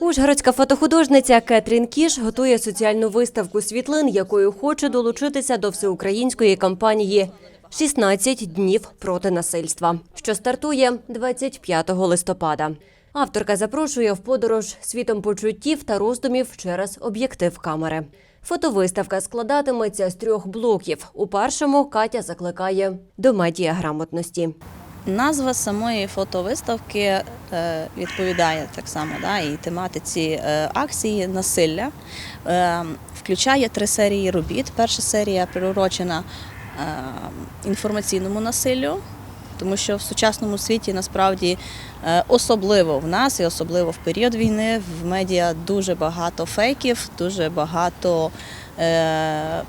Ужгородська фотохудожниця Кетрін Кіш готує соціальну виставку світлин, якою хоче долучитися до всеукраїнської кампанії «16 днів проти насильства, що стартує 25 листопада. Авторка запрошує в подорож світом почуттів та роздумів через об'єктив камери. Фотовиставка складатиметься з трьох блоків. У першому Катя закликає до медіаграмотності. Назва самої фотовиставки е, відповідає так само да, і тематиці е, акції насилля. Е, Включає три серії робіт. Перша серія приурочена інформаційному насиллю, тому що в сучасному світі насправді особливо в нас і особливо в період війни в медіа дуже багато фейків, дуже багато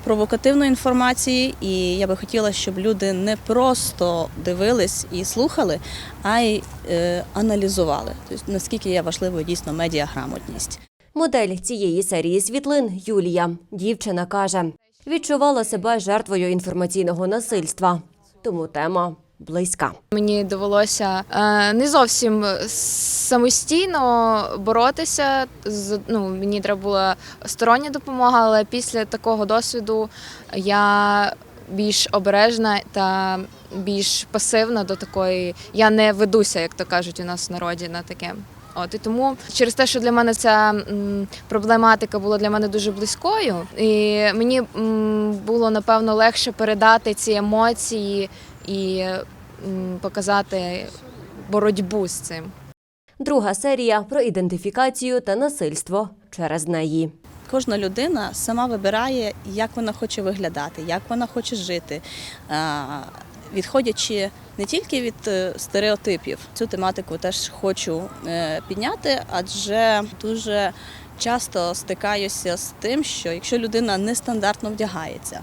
провокативної інформації. І я би хотіла, щоб люди не просто дивились і слухали, а й е, аналізували. Тобто наскільки є важливою дійсно медіаграмотність. Модель цієї серії світлин Юлія. Дівчина каже, відчувала себе жертвою інформаційного насильства, тому тема близька. Мені довелося е, не зовсім самостійно боротися. Ну, мені треба була стороння допомога, але після такого досвіду я більш обережна та більш пасивна до такої. Я не ведуся, як то кажуть у нас в народі, на таке. От і тому через те, що для мене ця проблематика була для мене дуже близькою, і мені було напевно легше передати ці емоції і показати боротьбу з цим. Друга серія про ідентифікацію та насильство через неї. Кожна людина сама вибирає, як вона хоче виглядати, як вона хоче жити, відходячи не тільки від е, стереотипів. Цю тематику теж хочу е, підняти, адже дуже часто стикаюся з тим, що якщо людина нестандартно вдягається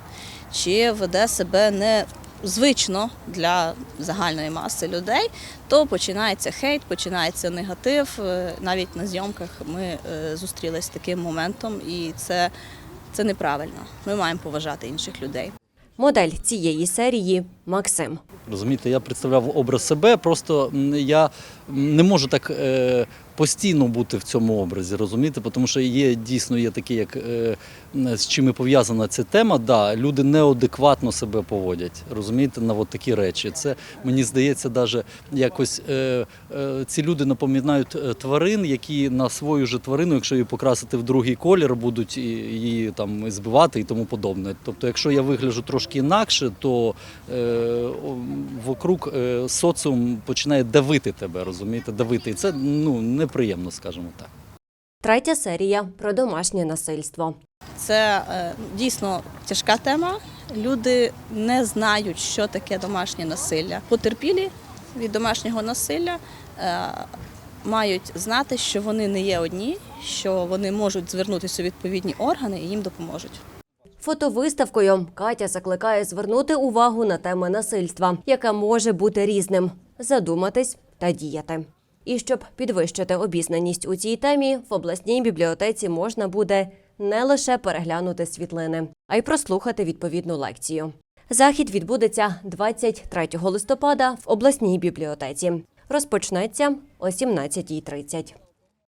чи веде себе не звично для загальної маси людей, то починається хейт, починається негатив. Е, Навіть на зйомках ми е, зустрілися з таким моментом, і це, це неправильно. Ми маємо поважати інших людей. Модель цієї серії Максим. Розумієте, я представляв образ себе, просто я не можу так е, постійно бути в цьому образі, розумієте? Тому що є дійсно є такі, як е, з чим і пов'язана ця тема. Да, люди неадекватно себе поводять, розумієте, на от такі речі. Це мені здається, навіть якось е, е, ці люди напоминають е, тварин, які на свою же тварину, якщо її покрасити в другий колір, будуть її там збивати і тому подобне. Тобто, якщо я вигляджу трошки інакше, то е, вокруг е, соціум починає давити тебе, розумієте, давити. І це ну неприємно, скажімо так. Третя серія про домашнє насильство. Це е, дійсно тяжка тема. Люди не знають, що таке домашнє насилля. Потерпілі від домашнього насилля е, мають знати, що вони не є одні, що вони можуть звернутися у відповідні органи і їм допоможуть. Фотовиставкою Катя закликає звернути увагу на теми насильства, яке може бути різним, задуматись та діяти. І щоб підвищити обізнаність у цій темі, в обласній бібліотеці можна буде не лише переглянути світлини, а й прослухати відповідну лекцію. Захід відбудеться 23 листопада в обласній бібліотеці. Розпочнеться о 17.30.